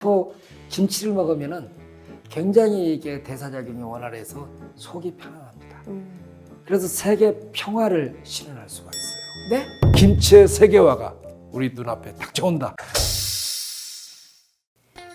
또 김치를 먹으면은 굉장히 이게 대사작용이 원활해서 속이 편안합니다. 음. 그래서 세계 평화를 실현할 수가 있어요. 네? 김치의 세계화가 우리 눈앞에 닥쳐온다.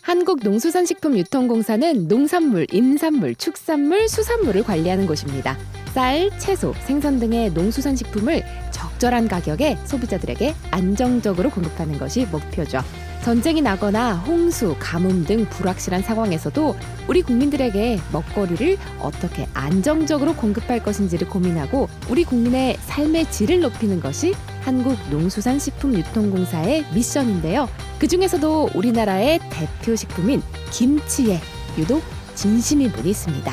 한국농수산식품유통공사는 농산물, 임산물, 축산물, 수산물을 관리하는 곳입니다. 쌀, 채소, 생선 등의 농수산식품을 적절한 가격에 소비자들에게 안정적으로 공급하는 것이 목표죠. 전쟁이 나거나 홍수, 가뭄 등 불확실한 상황에서도 우리 국민들에게 먹거리를 어떻게 안정적으로 공급할 것인지를 고민하고 우리 국민의 삶의 질을 높이는 것이 한국 농수산식품유통공사의 미션인데요. 그 중에서도 우리나라의 대표 식품인 김치에 유독 진심인 분이 있습니다.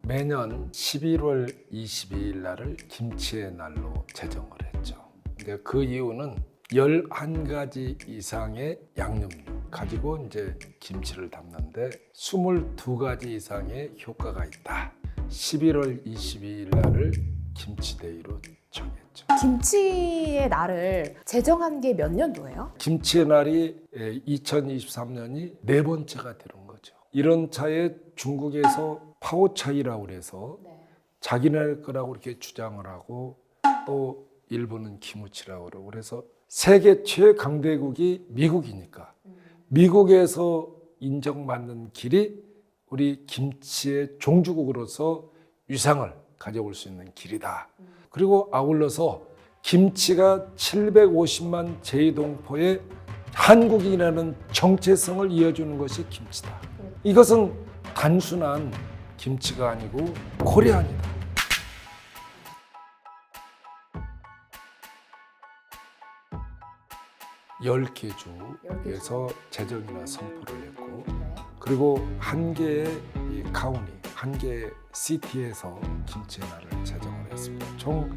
매년 11월 22일 날을 김치의 날로 제정을 했죠. 근데 그 이유는 11가지 이상의 양념류 가지고 이제 김치를 담는데 22가지 이상의 효과가 있다. 11월 22일 날을 김치데이로 정했죠. 김치의 날을 제정한 게 몇 년도예요? 김치의 날이 2023년이 네 번째가 되는 거죠. 이런 차에 중국에서 파오차이라고 그래서 자기네 거라고 이렇게 주장을 하고 또 일본은 키무치라고 그러고 그래서 세계 최강대국이 미국이니까 미국에서 인정받는 길이 우리 김치의 종주국으로서 위상을 가져올 수 있는 길이다. 그리고 아울러서 김치가 750만 제이동포의 한국이라는 정체성을 이어주는 것이 김치다. 이것은 단순한 김치가 아니고 코리안이다. 열개 주에서 제정이나 선포를 했고 그리고 한 개의 이 카운티, 한 개의 시티에서 김치의 날을 제정을 했습니다. 총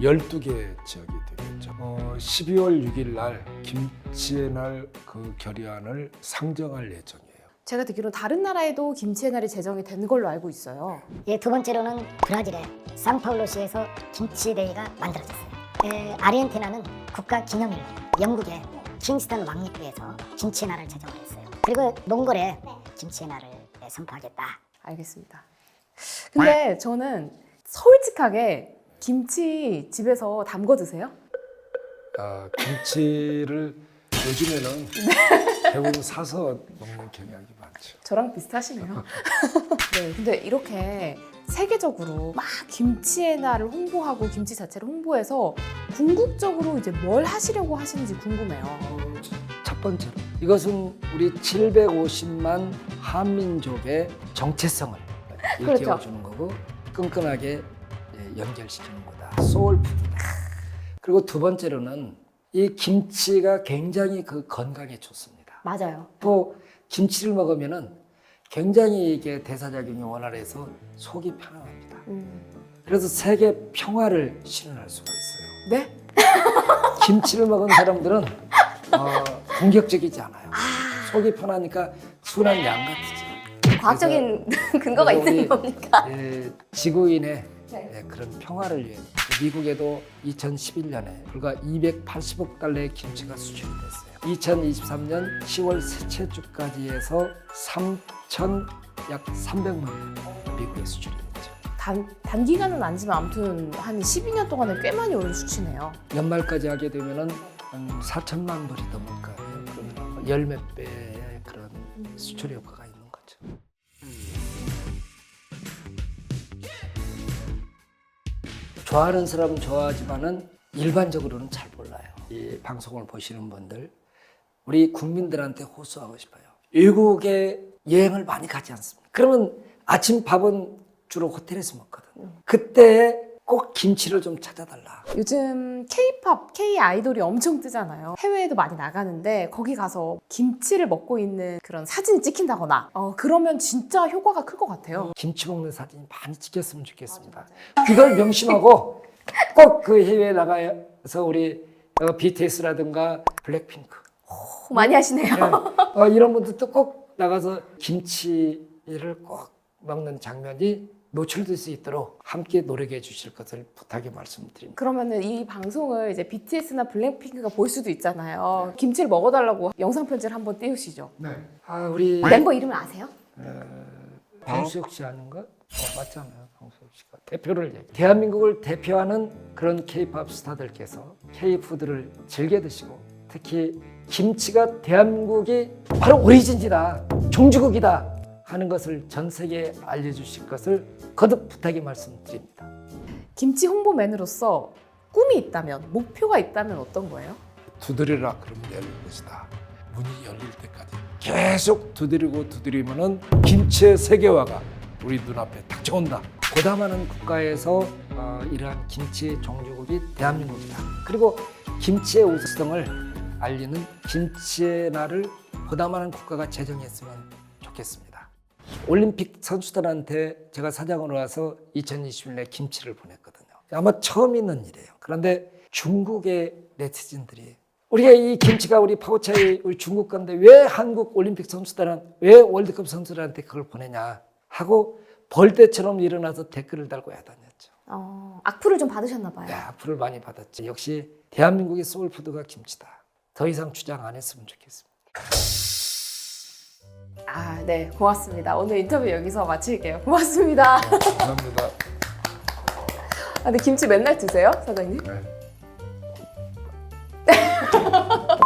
12개 지역이 되겠죠. 어, 12월 6일 날 김치의 날 그 결의안을 상정할 예정이에요. 제가 듣기로 다른 나라에도 김치의 날이 제정이 된 걸로 알고 있어요. 예, 두 번째로는 브라질의 상파울로시에서 김치데이가 만들어졌어요. 예, 아르헨티나는 국가 기념일로 영국의 킹스턴 왕립부에서 김치의 날을 제정을 했어요. 그리고 몽골에 김치의 날을 예, 선포하겠다. 알겠습니다. 근데 저는 솔직하게 김치 집에서 담궈 드세요? 아, 김치를 요즘에는 대부분 사서 먹는 경향이 많죠. 저랑 비슷하시네요. 네, 근데 이렇게 세계적으로 막 김치의 날을 홍보하고 김치 자체를 홍보해서 궁극적으로 이제 뭘 하시려고 하시는지 궁금해요. 어, 첫 번째로 이것은 우리 750만 한민족의 정체성을 일깨워 주는 거고 끈끈하게 예, 연결시키는 거다. 소울푸드다. 그리고 두 번째로는 이 김치가 굉장히 그 건강에 좋습니다. 맞아요. 또 김치를 먹으면은 굉장히 이게 대사작용이 원활해서 속이 편안합니다. 음. 그래서 세계 평화를 실현할 수가 있어요. 네? 김치를 먹은 사람들은 어, 공격적이지 않아요. 속이 편하니까 순한 양 같으죠. 과학적인 근거가 그래서 있는 우리, 겁니까? 예, 지구인의 네. 예, 그런 평화를 위해 미국에도 2011년에 불과 280억 달러의 김치가 수출이 됐어요. 2023년 10월 셋째 주까지 해서 3천 약 300만 원 미국에 수출이 됐죠. 단, 단기간은 아니지만 아무튼 한 12년 동안에 꽤 많이 오른 수치네요. 연말까지 하게 되면은 한 4천만 불이 넘을 거예요. 그러면 열몇 배의 그런 수출 효과가 좋아하는 사람은 좋아하지만은 일반적으로는 잘 몰라요. 이 방송을 보시는 분들, 우리 국민들한테 호소하고 싶어요. 외국에 여행을 많이 가지 않습니까? 그러면 아침 밥은 주로 호텔에서 먹거든. 그때 꼭 김치를 좀 찾아달라. 요즘 K-팝, K-아이돌이 엄청 뜨잖아요. 해외에도 많이 나가는데 거기 가서 김치를 먹고 있는 그런 사진이 찍힌다거나 어, 그러면 진짜 효과가 클 것 같아요. 김치 먹는 사진이 많이 찍혔으면 좋겠습니다. 그걸 명심하고 꼭 그 해외에 나가서 우리 어, BTS라든가 블랙핑크 오, 많이 하시네요. 어, 이런 분들도 꼭 나가서 김치를 꼭 먹는 장면이 노출될 수 있도록 함께 노력해 주실 것을 부탁의 말씀드립니다. 그러면은 이 방송을 이제 BTS나 블랙핑크가 볼 수도 있잖아요. 김치를 먹어달라고 영상 편지를 한번 띄우시죠. 네. 아 우리 멤버 이름을 아세요? 방수혁 씨 아닌가? 어, 맞잖아요. 방수혁 씨가 대표를 얘기. 대한민국을 대표하는 그런 K-팝 스타들께서 K-푸드를 즐겨 드시고 특히 김치가 대한민국이 바로 오리진이다, 종주국이다 하는 것을 전 세계에 알려주실 것을 거듭 부탁의 말씀드립니다. 김치 홍보맨으로서 꿈이 있다면, 목표가 있다면 어떤 거예요? 두드리라 그러면 열릴 것이다. 문이 열릴 때까지 계속 두드리고 두드리면은 김치의 세계화가 우리 눈앞에 닥쳐온다. 많은 국가에서 어, 이러한 김치의 종주국이 대한민국이다. 그리고 김치의 우수성을 알리는 김치의 날을 많은 국가가 제정했으면 좋겠습니다. 올림픽 선수들한테 제가 사장으로 와서 2021년에 김치를 보냈거든요. 아마 처음 있는 일이에요. 그런데 중국의 네티즌들이 우리가 이 김치가 우리 파워차이 우리 중국 건데 왜 한국 올림픽 선수들은 왜 월드컵 선수들한테 그걸 보내냐 하고 벌떼처럼 일어나서 댓글을 달고 야단했죠. 어, 악플을 좀 받으셨나 봐요. 네, 악플을 많이 받았지. 역시 대한민국의 소울푸드가 김치다. 더 이상 주장 안 했으면 좋겠습니다. 아, 네. 고맙습니다. 오늘 인터뷰 여기서 마칠게요. 고맙습니다. 네, 감사합니다. 아, 근데 김치 맨날 드세요? 사장님? 네.